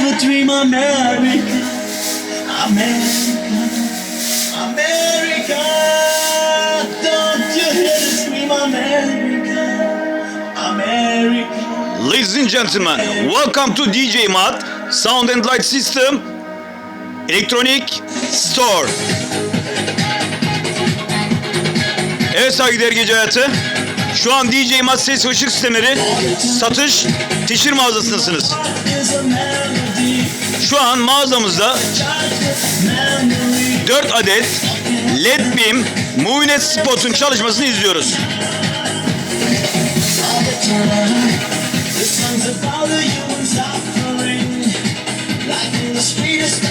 a dream, America, America, America. Don't you hear the scream, America, America. Ladies and gentlemen, welcome to DJ Mat Sound and Light System Electronic Store. Evet saygıdeğer gece hayatı. Şu an DJ Mat ses ışık sistemleri satış teşhir mağazasındasınız. Şu an mağazamızda memory. 4 adet LED beam Muvinet spotun çalışmasını izliyoruz. The song's about the human suffering, like in the sweetest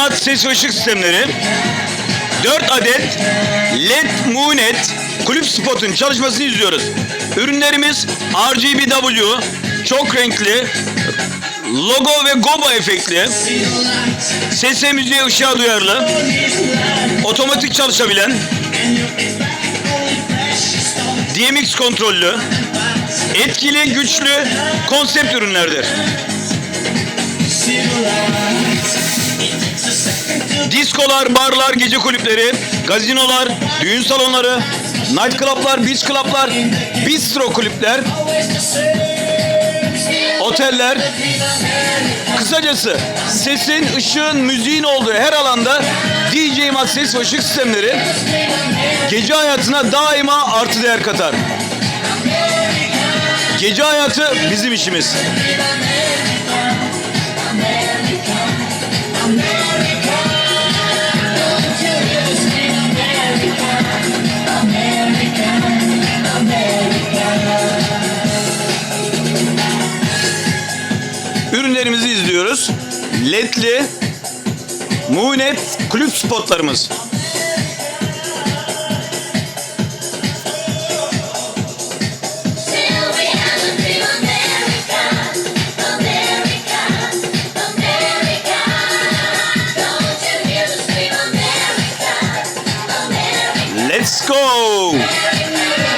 Mat ses ve ışık sistemleri 4 adet LED Muvinet kulüp spotun çalışmasını izliyoruz. Ürünlerimiz RGBW, çok renkli, logo ve goba efektli, sese müziğe ışığa duyarlı, otomatik çalışabilen, DMX kontrollü, etkili, güçlü konsept ürünlerdir. Diskolar, barlar, gece kulüpleri, gazinolar, düğün salonları, night club'lar, beach club'lar, bistro kulüpler, oteller, kısacası sesin, ışığın, müziğin olduğu her alanda DJ Mat ses ve ışık sistemleri gece hayatına daima artı değer katar. Gece hayatı bizim işimiz. You hear the scream, America, America? Let's go!